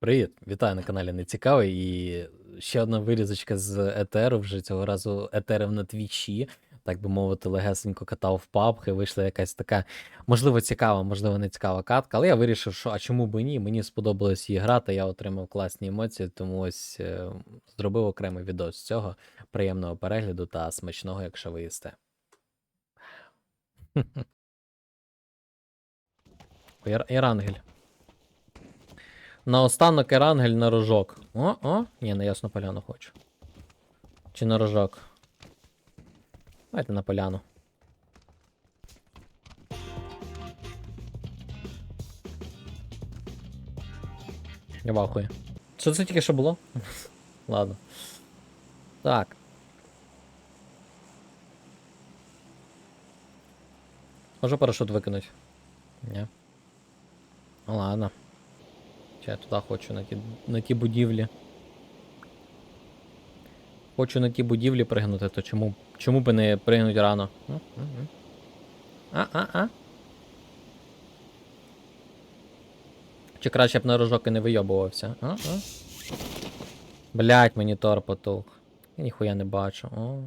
Привіт, вітаю на каналі Нецікавий. І ще одна вирізочка з етеру, вже цього разу етерив на твічі, так би мовити, легесенько катав в і вийшла якась така, можливо, цікава, можливо, не цікава катка. Але я вирішив, що а чому б ні? Мені сподобалось її грати, я отримав класні емоції, тому ось е, зробив окремий відео з цього. Приємного перегляду та смачного, якщо ви їсте. Ір- Ірангель. Наостанок Ерангель на рожок. О, о, ні, на ясну поляну хочу. Чи на рожок? Давайте на поляну. Я вахую. Що це тільки що було? Ладно. Так. Можу парашут викинуть? Ні. Ну ладно. Чи я туди хочу на ті, на ті будівлі. Хочу на ті будівлі пригнути, то чому, чому би не пригнути рано? А-а-а. Чи краще б на рожок і не вийобувався? Блять, монітор потух. Я ніхуя не бачу. О.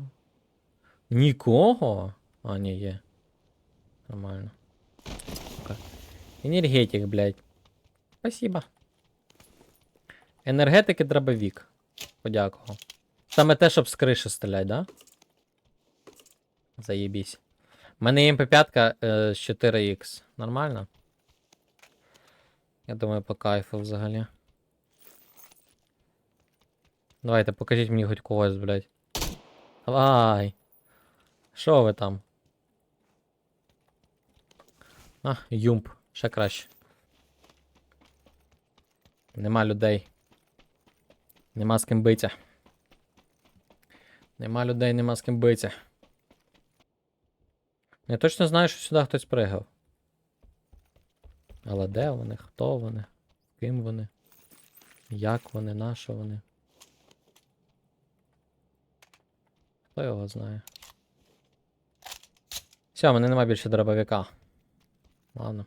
Нікого? А, ні, є. Нормально. Енергетик, блядь. Спасибо. Енергетики дробовік. Подякував. Саме те, щоб з криші стріляти, да? Заєбісь. У мене є МП5 е, з 4Х. Нормально? Я думаю, по кайфу взагалі. Давайте, покажіть мені хоч когось, блядь. Давай. Що ви там? А, юмп. Ще краще. Нема людей. Нема з ким битися. Нема людей, нема з ким битися. Я точно знаю, що сюди хтось пригав. Але де вони? Хто вони? Ким вони? Як вони? На що вони? Хто його знає? Все, в мене нема більше дробовика. Ладно.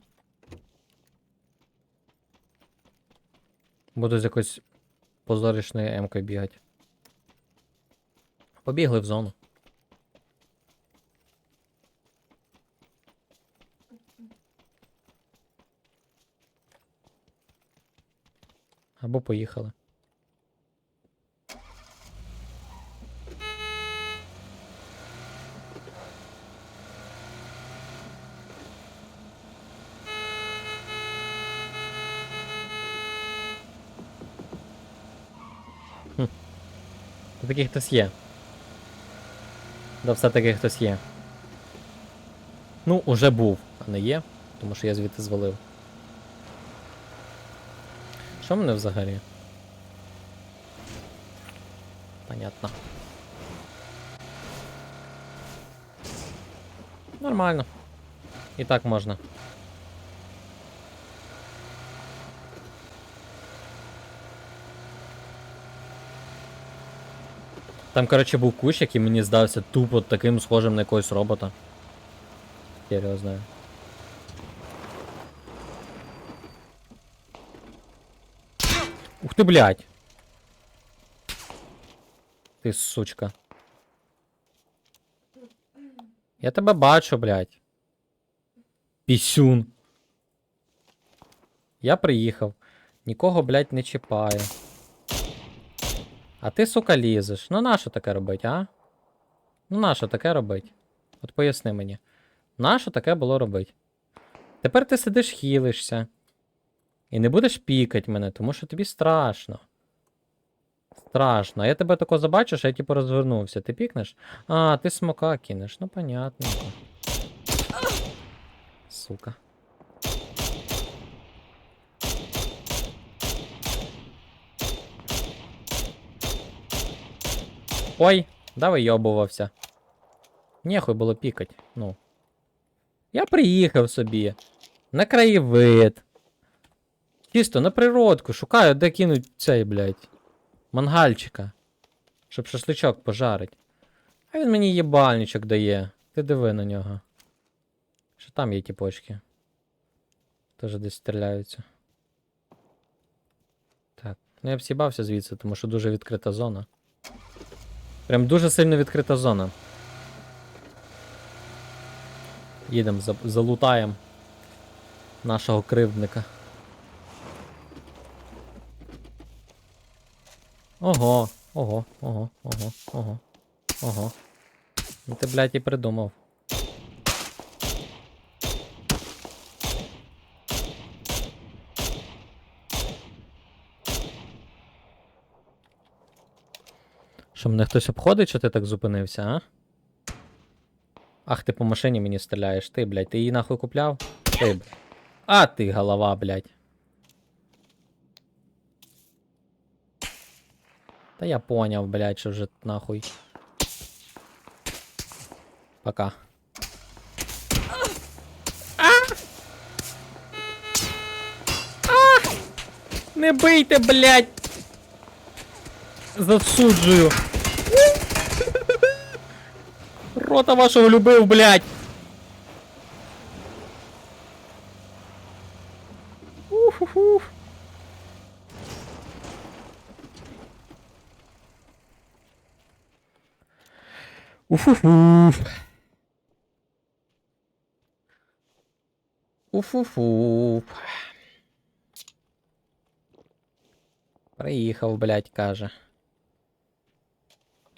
Буду з позорішною емкою бігати. Побігли в зону. Або поїхали. Та Такий хтось є. Да все-таки хтось є. Ну, уже був, а не є, тому що я звідти звалив. Що мене взагалі? Понятно. Нормально. І так можна. Там, коротше, був кущ, який мені здався тупо таким схожим на якогось робота. Я. Ух ти, блядь! Ти сучка. Я тебе бачу, блядь. Пісюн. Я приїхав. Нікого, блядь, не чіпаю. А ти, сука, лізеш. Ну нащо таке робить, а? Ну нащо таке робить? От поясни мені. Нащо таке було робить? Тепер ти сидиш хілишся. І не будеш пікать мене, тому що тобі страшно. Страшно. А я тебе тако забачу, що я типу розвернувся. Ти пікнеш? А, ти смока кинеш. Ну, понятно. Сука. Ой, да вийобувався. Нехуй було пікать. Ну. Я приїхав собі. На краєвид. Чисто на природку. Шукаю, де кинуть цей, блядь. Мангальчика. Щоб шашличок пожарить. А він мені єбальничок дає. Ти диви на нього. Що там є ті почки? Теж десь стріляються. Так, Ну я б сібався звідси, тому що дуже відкрита зона. Прям дуже сильно відкрита зона. Їдемо, залутаємо нашого кривдника. Ого, ого, ого, ого, ого, ого. Ну ти, блядь, і придумав. Що, мене хтось обходить, що ти так зупинився, а? Ах, ти по машині мені стріляєш. Ти, блядь, ти її нахуй купляв? Ти, блядь. А ти голова, блядь. Та я поняв, блядь, що вже нахуй. Пока. А! А! Не бийте, блядь! Засуджую. Рота вашого любив, блядь. Уф-уф-уф. Уф-уф-уф. Уф-уф-уф. Блядь, каже.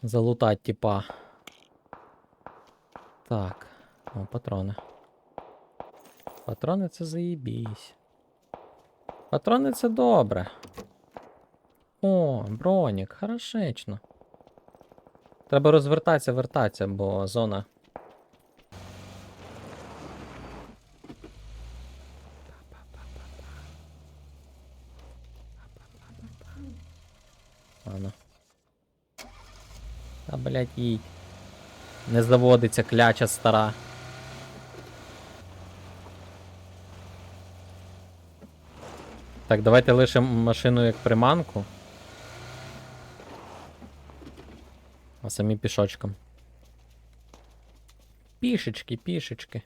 Залутать, типа. Так. О, патрони. Патрони це заєбісь. Патрони це добре. О, бронік, хорошечно. Треба розвертатися, вертатися, бо зона. Ладно. Та, блядь, їдь. Не заводиться кляча стара. Так, давайте лишимо машину як приманку. А самі пішочком. Пішечки, пішечки.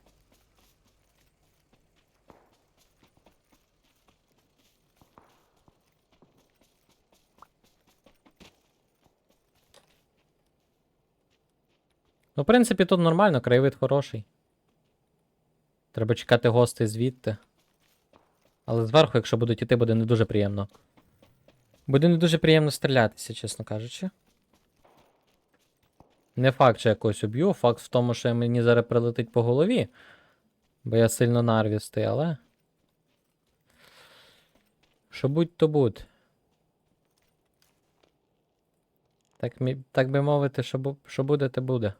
Принципі, тут нормально, краєвид хороший. Треба чекати гостей звідти. Але зверху, якщо будуть іти, буде не дуже приємно. Буде не дуже приємно стрілятися, чесно кажучи. Не факт, що я когось уб'ю, факт в тому, що мені зараз прилетить по голові. Бо я сильно нарвістий, але. Що будь, то будь. Так, так би мовити, що, що буде, те буде.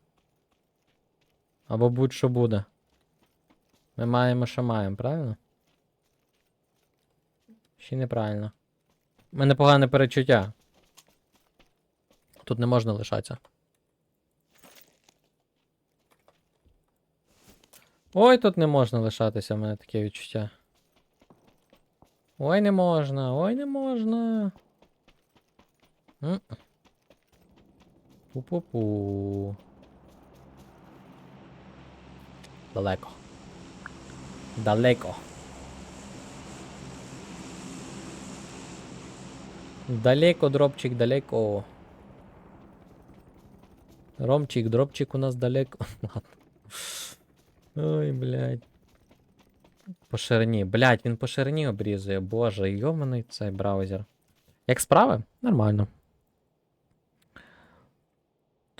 Або будь-що буде. Ми маємо, що маємо, правильно? Чи неправильно? У мене погане перечуття. Тут не можна лишатися. Ой, тут не можна лишатися, в мене таке відчуття. Ой, не можна, ой, не можна. Пу-пу-пу. Далеко. Далеко. Далеко, дропчик, далеко. Ромчик, дропчик у нас далеко. Ой, блядь. По ширині. Блядь, він по ширині обрізує. Боже, йоманий цей браузер. Як справи? Нормально.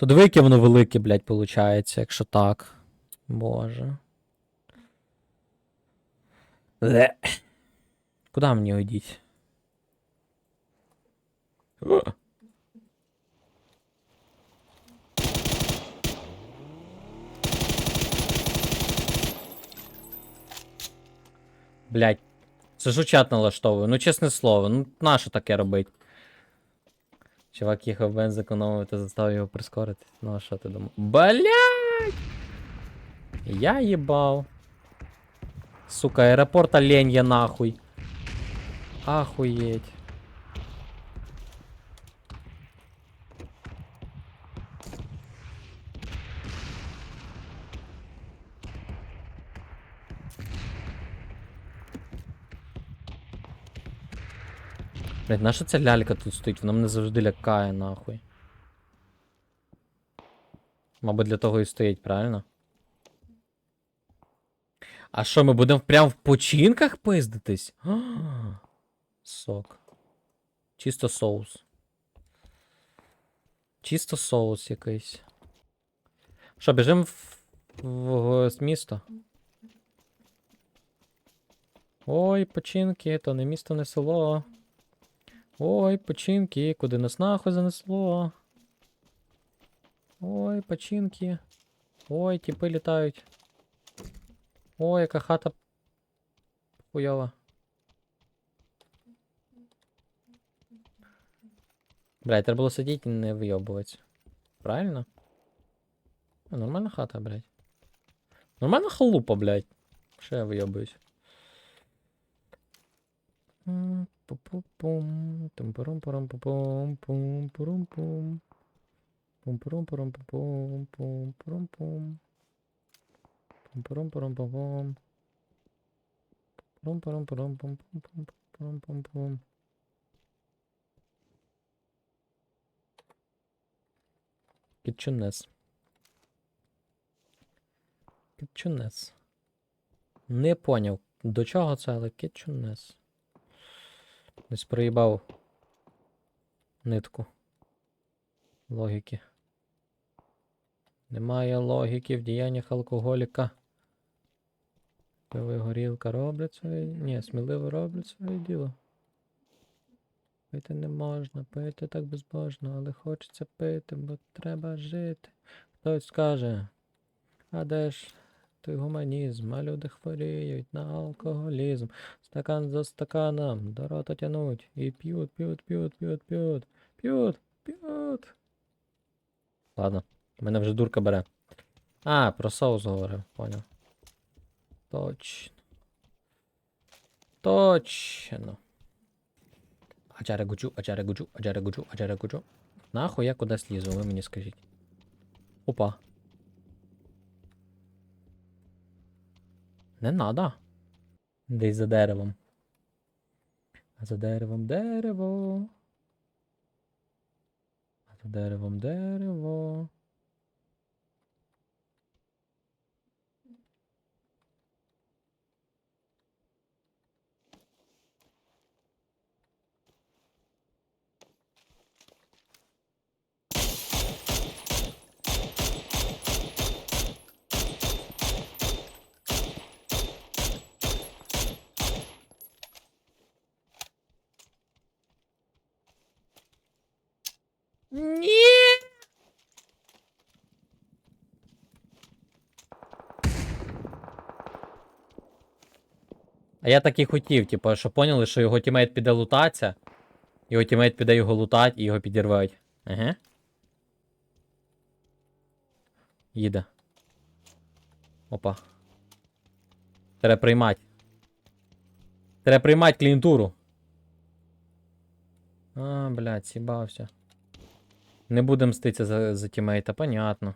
Диви, яке воно велике, блядь, виходить, якщо так. Боже. Ле. Куди мені уйдіть? О! Блять. Це ж чат налаштовую. Ну, чесне слово, ну нащо таке робить? Чувак їхав бенз зекономив та заставив його прискорити. Ну а що ти думав? Блять! Я їбав. Сука, аеропорт оленья нахуй. Ахуєть. Блять, наша ця лялька тут стоїть? Вона мене завжди лякає, нахуй. Мабуть, для того і стоїть, правильно? А що, ми будемо прям в починках пиздитись? Сок. Чисто соус. Чисто соус якийсь. Що, біжимо в, в, в місто? Ой, починки, то не місто, не село. Ой, починки, куди нас нахуй занесло. Ой, починки. Ой, тіпи літають. Ой, яка хата хуйова. Блядь, треба було сидіти і не вийобуватися. Правильно? А, нормальна хата, блядь. Нормальна халупа, блядь. Що я вийобуюсь? М, пу-пу-пум, тум-парум-парум-пу-пум, Пум-парум-парум-пум-пум. Пум-парум-парум-пум-пум-пум-пум-пум-пум. Кітчунес. Кітчунес. Не поняв, до чого це, але кітчунес. Десь проїбав нитку. Логіки. Немає логіки в діяннях алкоголіка. Пиво горілка роблять своє. Ні, сміливо роблять своє діло. Пити не можна, пити так безбожно, але хочеться пити, бо треба жити. Хтось скаже, а де ж той гуманізм, а люди хворіють на алкоголізм. Стакан за стаканом, до рота тянуть. І п'ють, п'ють, п'ють, п'ють, п'ють, п'ють, п'ють. Ладно, мене вже дурка бере. А, про соус говорив, поняв. Точно. Точно. Аджаре гуджу, аджаре гуджу, аджаре гуджу, аджаре гуджу. Нахуй я кудись лізу, ви мені скажіть. Опа. Не надо. Десь за деревом. А за деревом дерево. А за деревом дерево. Ні. Я так і хотів, типу, що поняли, що його тімейт піде лутатися, його тімейт піде його лутать і його підірвають. Ага. Їде. Опа. Треба приймати. Треба приймати клієнтуру. А, блядь, сібався. Не будем мститися за, за тімейта, понятно.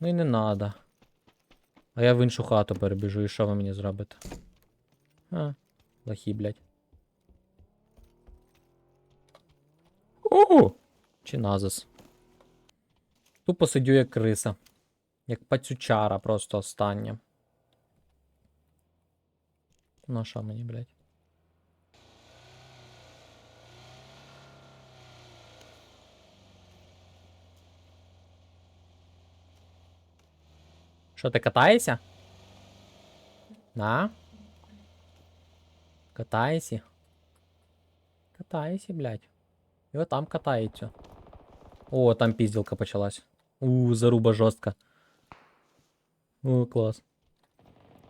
Ну і не надо. А я в іншу хату перебіжу, і що ви мені зробите? А, лохі, блядь. Ого! Чи назис. Тупо сидю як криса. Як пацючара просто остання. Ну що мені, блядь? Що ти катаєшся? На? Катаєшся? Катаєшся, блядь. І от там катається. О, там пізділка почалась. У, заруба жорстка. О, клас.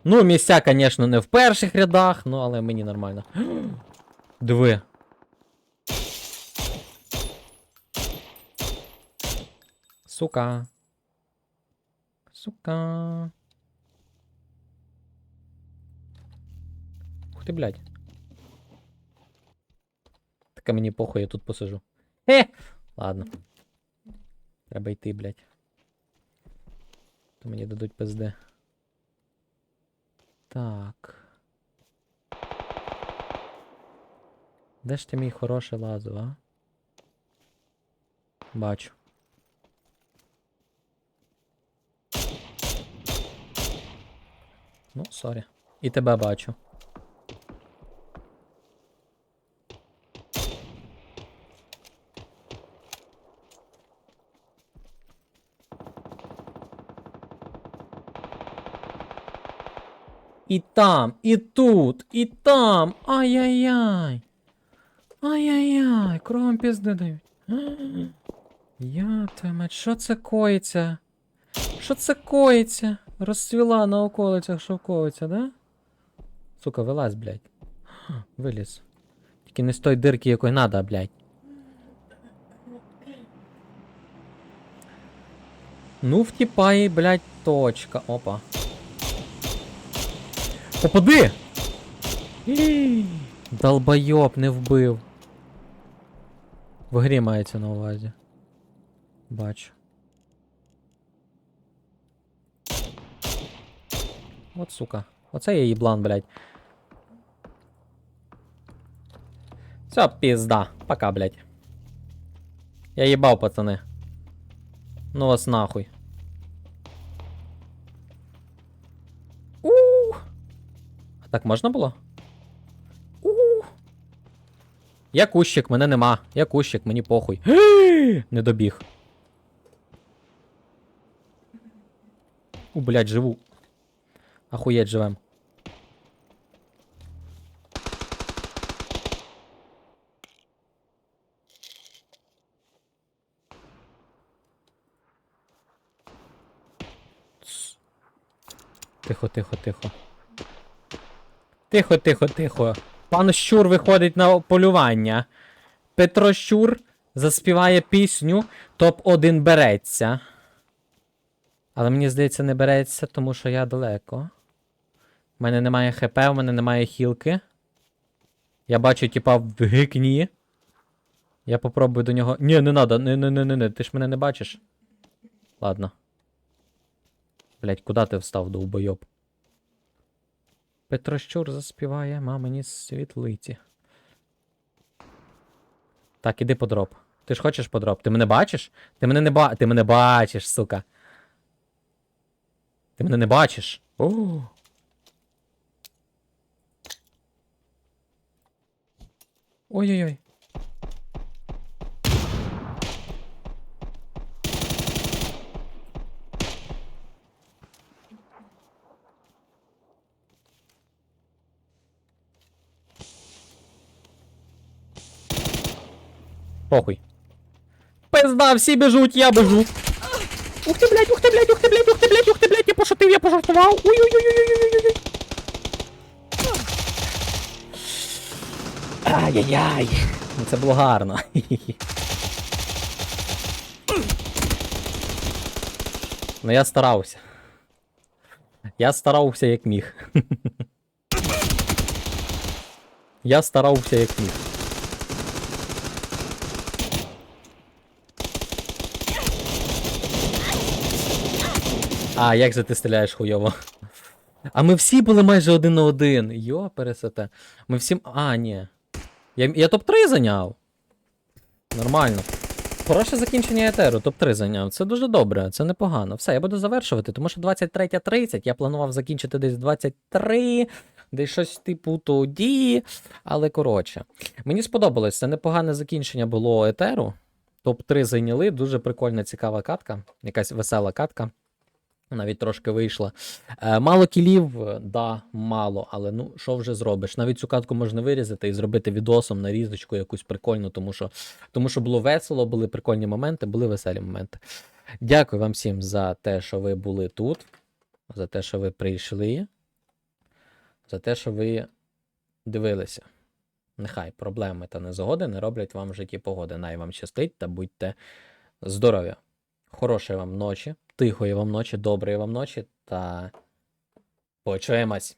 Ну, місця, звісно, не в перших рядах, ну, але мені нормально. Диви. Сука. Сука. Ух ти, блядь. Така мені похуй, я тут посижу. Хе! Ладно. Треба йти, блядь. То мені дадуть пизди. Так. Де ж ти мій хороший лазив, а? Бачу. Ну, сорі. І тебе бачу. І там, і тут, і там. Ай-яй-яй. Ай-яй-яй, кровом пізди дають. Я мать, що це коїться? Що це коїться? Розцвіла на околицях шовковиця, да? Сука, вилазь, блядь. Виліз. Тільки не з той дирки, якої надо, блядь. Ну, втіпай, блядь, точка. Опа. Попади! Долбойоб не вбив. В грі мається на увазі. Бачу. От сука. Оце я їблан, блядь. Все, пизда. Пока, блядь. Я їбав, пацани. Ну вас нахуй. Так можна було? у Я кущик, мене нема. Я кущик, мені похуй. Не добіг. У, блядь, живу. Ахуєть живем. Тихо, тихо, тихо. Тихо, тихо, тихо. Пан Щур виходить на полювання. Петро Щур заспіває пісню Топ-1 береться. Але мені здається, не береться, тому що я далеко. У мене немає ХП, у мене немає хілки. Я бачу, типа, в гикні. Я попробую до нього. Ні, не надо, не, не, не, не, не, ти ж мене не бачиш. Ладно. Блять, куди ти встав, довбойоб? Петро Щур заспіває мамині світлиці. Так, іди по дроп. Ти ж хочеш по дроп? Ти мене бачиш? Ти мене не ба... Ти мене бачиш, сука. Ти мене не бачиш. О. Ой-ой-ой. Похуй. Пизда, всі біжуть, я біжу. Ух ти, блядь, ух ти, блядь, ух ти, блядь, ух ти, блядь, ух ти, блядь, я пошутив, я пожартував. Ой-ой-ой-ой-ой-ой-ой. Ай-яй-яй. Ну це було гарно. Ну я старався. Я старався як міг. Я старався як міг. А, як же ти стріляєш хуйово? А ми всі були майже один на один. Йо, пересете. Ми всі. А, ні. Я, я топ-3 зайняв. Нормально. Хороше закінчення етеру, топ-3 зайняв. Це дуже добре, це непогано. Все, я буду завершувати, тому що 23.30 я планував закінчити десь 23, десь щось типу тоді. Але коротше. Мені сподобалось, це непогане закінчення було етеру. Топ-3 зайняли, дуже прикольна, цікава катка, якась весела катка. Навіть трошки вийшла. Е, мало кілів, е, да, мало, але ну що вже зробиш? Навіть цю катку можна вирізати і зробити відосом нарізочку якусь прикольну, тому що, тому що було весело, були прикольні моменти, були веселі моменти. Дякую вам всім за те, що ви були тут, за те, що ви прийшли, за те, що ви дивилися. Нехай проблеми та незгоди не роблять вам в житті погоди. Най вам щастить та будьте здорові. Хорошої вам ночі, тихої вам ночі, доброї вам ночі та почуємось.